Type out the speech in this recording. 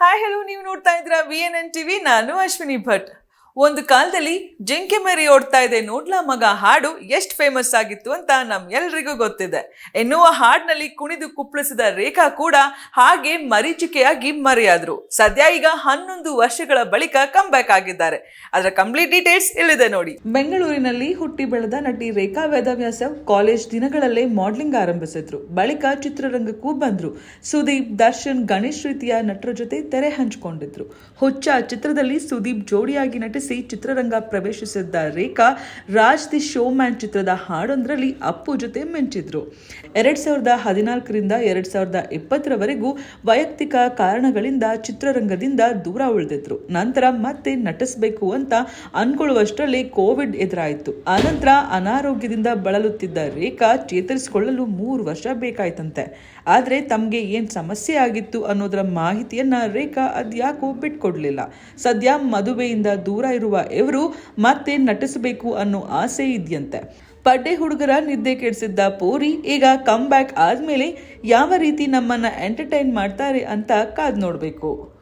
Hi hello ನೀವು ನೋಡ್ತಾ ಇದ್ರ ವಿ ಎನ್ ಎನ್ ಟಿವಿ ನಾನು ಅಶ್ವಿನಿ ಭಟ್. ಒಂದು ಕಾಲದಲ್ಲಿ ಜಿಂಕೆ ಮೇರಿ ಓಡ್ತಾ ಇದೆ. ನೋಡ್ಲಾ ಮಗ, ಹಾಡು ಎಷ್ಟು ಫೇಮಸ್ ಆಗಿತ್ತು ಅಂತ ನಮ್ ಎಲ್ರಿಗೂ ಗೊತ್ತಿದೆ. ಎನ್ನುವ ಹಾಡ್ನಲ್ಲಿ ಕುಣಿದು ಕುಪ್ಪಳಿಸಿದ ರೇಖಾ ಕೂಡ ಹಾಗೆ ಮರೀಚಿಕೆಯಾಗಿ ಮರೆಯಾದ್ರು. ಸದ್ಯ ಈಗ ಹನ್ನೊಂದು ವರ್ಷಗಳ ಬಳಿಕ ಬ್ಯಾಕ್ ಆಗಿದ್ದಾರೆ. ಅದರ ಕಂಪ್ಲೀಟ್ ಡೀಟೇಲ್ಸ್ ಇಲ್ಲಿದೆ ನೋಡಿ. ಬೆಂಗಳೂರಿನಲ್ಲಿ ಹುಟ್ಟಿ ಬೆಳೆದ ನಟಿ ರೇಖಾ ವೇದವ್ಯಾಸ ಕಾಲೇಜ್ ದಿನಗಳಲ್ಲೇ ಮಾಡ್ಲಿಂಗ್ ಆರಂಭಿಸಿದ್ರು. ಬಳಿಕ ಚಿತ್ರರಂಗಕ್ಕೂ ಬಂದ್ರು. ಸುದೀಪ್, ದರ್ಶನ್, ಗಣೇಶ್ ರೀತಿಯ ನಟರ ಜೊತೆ ತೆರೆ ಹಂಚಿಕೊಂಡಿದ್ರು. ಹುಚ್ಚ ಚಿತ್ರದಲ್ಲಿ ಸುದೀಪ್ ಜೋಡಿಯಾಗಿ ನಟಿಸಿ ಚಿತ್ರರಂಗ ಪ್ರವೇಶಿಸಿದ್ದ Rekha Raj the showman ಚಿತ್ರದ ಹಾಡೊಂದರಲ್ಲಿ ಅಪ್ಪು ಜೊತೆ ಮಿಂಚಿದ್ರು. ಎರಡ್ ಸಾವಿರದ ಹದಿನಾಲ್ಕರಿಂದ ಎರಡ್ ಸಾವಿರದ ಇಪ್ಪತ್ತರವರೆಗೂ ವೈಯಕ್ತಿಕ ಕಾರಣಗಳಿಂದ ಚಿತ್ರರಂಗದಿಂದ ದೂರ ಉಳಿದಿದ್ರು. ನಂತರ ಮತ್ತೆ ನಟಿಸಬೇಕು ಅಂತ ಅನ್ಕೊಳ್ಳುವಷ್ಟರಲ್ಲಿ ಕೋವಿಡ್ ಎದುರಾಯಿತು. ಆನಂತರ ಅನಾರೋಗ್ಯದಿಂದ ಬಳಲುತ್ತಿದ್ದ ರೇಖಾ ಚೇತರಿಸಿಕೊಳ್ಳಲು ಮೂರು ವರ್ಷ ಬೇಕಾಯ್ತಂತೆ. ಆದರೆ ತಮಗೆ ಏನು ಸಮಸ್ಯೆ ಆಗಿತ್ತು ಅನ್ನೋದರ ಮಾಹಿತಿಯನ್ನ ರೇಖಾ ಅದ್ಯಾಕೂ ಬಿಟ್ಕೊಡ್ಲಿಲ್ಲ. ಸದ್ಯ ಮದುವೆಯಿಂದ ದೂರ ಇರುವ ಇವರು ಮತ್ತೆ ನಟಿಸಬೇಕು ಅನ್ನೋ ಆಸೆ ಇದೆಯಂತೆ. ಪಡ್ಡೆ ಹುಡುಗರ ನಿದ್ದೆ ಕೆಡಿಸಿದ್ದ ಪೂರಿ ಈಗ ಕಮ್ ಬ್ಯಾಕ್ ಆದ್ಮೇಲೆ ಯಾವ ರೀತಿ ನಮ್ಮನ್ನ ಎಂಟರ್ಟೈನ್ ಮಾಡ್ತಾರೆ ಅಂತ ಕಾದ್ ನೋಡ್ಬೇಕು.